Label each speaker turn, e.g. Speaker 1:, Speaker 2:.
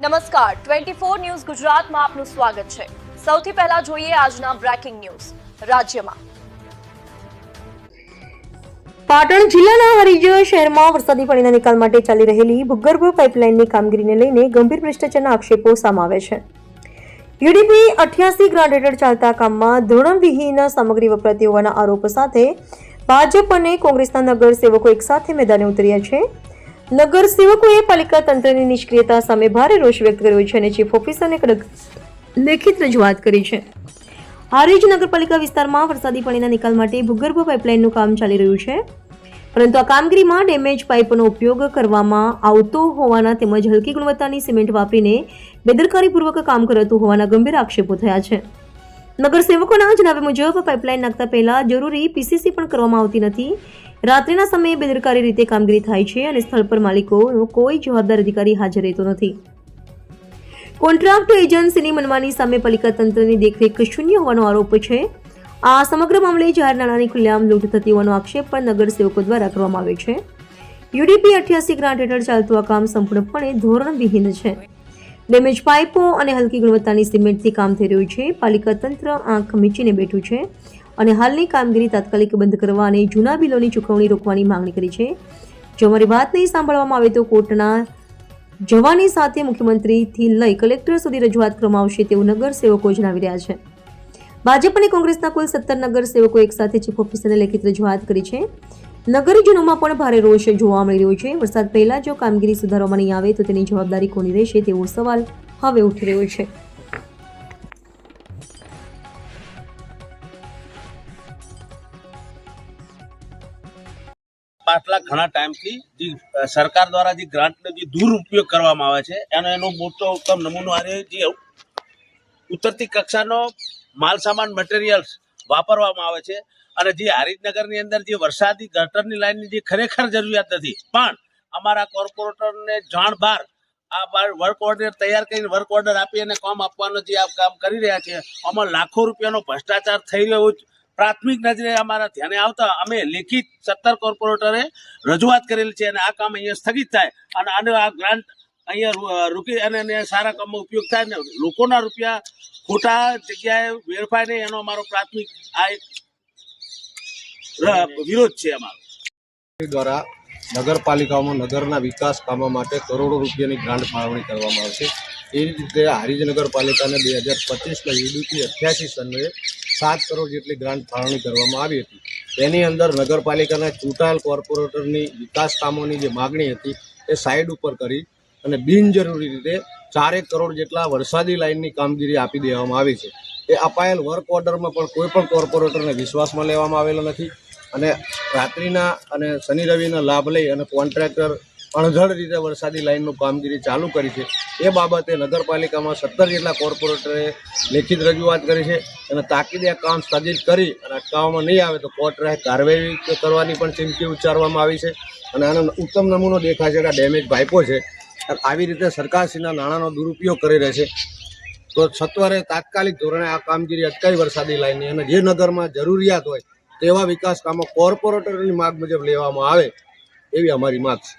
Speaker 1: નમસ્કાર. Twenty four news ગુજરાતમાં આપનું સ્વાગત છે. સૌથી પહેલા જોઈએ આજના બ્રેકિંગ ન્યૂઝ. રાજ્યમાં
Speaker 2: પાટણ જિલ્લાના હરીજ શહેરમાં વરસાદી પાણીના નિકાલ માટે ચાલી રહેલી ભૂગર્ભ પાઇપલાઇનની કામગીરીને લઈને ગંભીર ભ્રષ્ટાચારના આક્ષેપો સામે આવે છે. યુડીપી અઠ્યાસી ગ્રાન્ટ હેઠળ ચાલતા કામમાં ધોરણવિહીન સામગ્રી વપરાતી હોવાના આરોપ સાથે ભાજપ અને કોંગ્રેસના નગર સેવકો એકસાથે મેદાને ઉતર્યા છે. નગર સેવકોએ પાલિકા તંત્રની નિષ્ક્રિયતા સામે ભારે રોષ વ્યક્ત કર્યો છે અને ચીફ ઓફિસરને કડક લેખિત રજૂઆત કરી છે. હારીજ નગરપાલિકા વિસ્તારમાં વરસાદી પાણીના નિકાલ માટે ભૂગર્ભ પાઇપલાઇનનું કામ ચાલી રહ્યું છે. પરંતુ આ કામગીરીમાં ડેમેજ પાઇપનો ઉપયોગ કરવામાં આવતો હોવાના તેમજ હલકી ગુણવત્તાની સિમેન્ટ વાપરીને બેદરકારીપૂર્વક કામ કરાતું હોવાના ગંભીર આક્ષેપો થયા છે. નગરસેવકોના જણાવ્યા મુજબ, પાઇપલાઇન નાખતા પહેલા જરૂરી પીસીસી પણ કરવામાં આવતી નથી. રાત્રિના સમયે બેદરકારી રીતે કામગીરી થાય છે અને સ્થળ પર માલિકોનો કોઈ જવાબદાર અધિકારી હાજર રહેતો નથી. કોન્ટ્રાક્ટ એજન્સીની મનમાની સામે પાલિકા તંત્રની દેખરેખ શૂન્ય હોવાનો આરોપ છે. આ સમગ્ર મામલે જાહેર નાણાંની ખુલ્લેઆમ લૂંટ થતી હોવાનો આક્ષેપ પણ નગરસેવકો દ્વારા કરવામાં આવ્યો છે. યુડીપી અઠ્યાસી ગ્રાન્ટ હેઠળ ચાલતું આ કામ સંપૂર્ણપણે ધોરણવિહીન છે. ડેમેજ પાઇપો અને હલકી ગુણવત્તાની સિમેન્ટથી કામ થઈ રહ્યું છે. પાલિકા તંત્ર આંખ મીચીને બેઠું છે. અને હાલની કામગીરી તાત્કાલિક બંધ કરવા અને જૂના બિલોની ચૂકવણી રોકવાની માંગણી કરી છે. જો અમારી વાત નહીં સાંભળવામાં આવે તો કોર્ટના જવાની સાથે મુખ્યમંત્રીથી લઈ કલેક્ટર સુધી રજૂઆત કરવામાં આવશે તેવું નગર સેવકો જણાવી રહ્યા છે. ભાજપ અને કોંગ્રેસના કુલ સત્તર નગર સેવકો એકસાથે ચીફ ઓફિસરને લેખિત રજૂઆત કરી છે. નગરજનોમાં પણ ભારે રોષ જોવા મળી રહ્યો છે. વરસાદ પહેલા જો કામગીરી સુધારવામાં નહીં આવે તો તેની જવાબદારી કોની રહેશે તેવો સવાલ હવે ઉઠી રહ્યો છે.
Speaker 3: પાછલા ઘણા ટાઈમથી જે સરકાર દ્વારા જે ગ્રાન્ટનો જે દુરુપયોગ કરવામાં આવે છે, એનો એનો મોટો ઉત્તમ નમૂનો આ જે ઉતરતી કક્ષાનો માલ સામાન મટીરિયલ્સ વાપરવામાં આવે છે. અને જે હારીજનગરની અંદર જે વરસાદી ગટરની લાઇનની જે ખરેખર જરૂરિયાત નથી. પણ અમારા કોર્પોરેટરને જાણ બહાર આ વર્ક ઓર્ડર તૈયાર કરીને વર્ક ઓર્ડર આપી અને કામ આપવાનો જે આ કામ કરી રહ્યા છે, આમાં લાખો રૂપિયાનો ભ્રષ્ટાચાર થઈ રહ્યો પ્રાથમિક નજરે અમારા ધ્યાને આવતા અમે લેખિત સત્તર કોર્પોરેટરે રજૂઆત કરેલી છે અને આ કામ અહીંયા સ્થગિત થાય અને આને આ ગ્રાન્ટ અહીંયા રૂકી અને એને સારા કામમાં ઉપયોગ થાય ને લોકોના રૂપિયા ખોટા જગ્યાએ વેડફાય નહીં એનો અમારો પ્રાથમિક આ એક વિરોધ છે અમારો.
Speaker 4: દ્વારા નગરપાલિકાઓમાં નગરના વિકાસ કામો માટે કરોડો રૂપિયાની ગ્રાન્ટ ફાળવણી કરવામાં આવશે. એ રીતે હારીજ નગરપાલિકાને બે હજાર પચીસના યુડીપી અઠ્યાસી સન્વયે સાત કરોડ જેટલી ગ્રાન્ટ ફાળવણી કરવામાં આવી હતી. તેની અંદર નગરપાલિકાના ચૂંટાયેલ કોર્પોરેટરની વિકાસ કામોની જે માગણી હતી એ સાઈડ ઉપર કરી અને બિનજરૂરી રીતે ચારેક કરોડ જેટલા વરસાદી લાઇનની કામગીરી આપી દેવામાં આવી છે. એ અપાયેલ વર્ક ઓર્ડરમાં પણ કોઈ પણ કોર્પોરેટરને વિશ્વાસમાં લેવામાં આવેલો નથી અને રાત્રિના અને શનિ રવિના લાભ લઈ અને કોન્ટ્રાક્ટર અણધડ રીતે વરસાદી લાઇનનું કામગીરી ચાલુ કરી છે. એ બાબતે નગરપાલિકામાં સત્તર જેટલા કોર્પોરેટરે લેખિત રજૂઆત કરી છે અને તાકીદે આ કામ સ્થગિત કરી અને અટકાવવામાં નહીં આવે તો કોર્ટ રાહે કાર્યવાહી કરવાની પણ ચીમકી ઉચ્ચારવામાં આવી છે અને આનો ઉત્તમ નમૂનો દેખાય છે આ ડેમેજ પાઇપો છે. આવી રીતે સરકારશ્રીના નાણાંનો દુરુપયોગ કરી રહે છે. તો સત્વરે તાત્કાલિક ધોરણે આ કામગીરી અટકાવી વરસાદી લાઇનની અને જે નગરમાં જરૂરિયાત હોય તેવા વિકાસ કામો કોર્પોરેટરની માગ મુજબ લેવામાં આવે એવી અમારી માગ છે.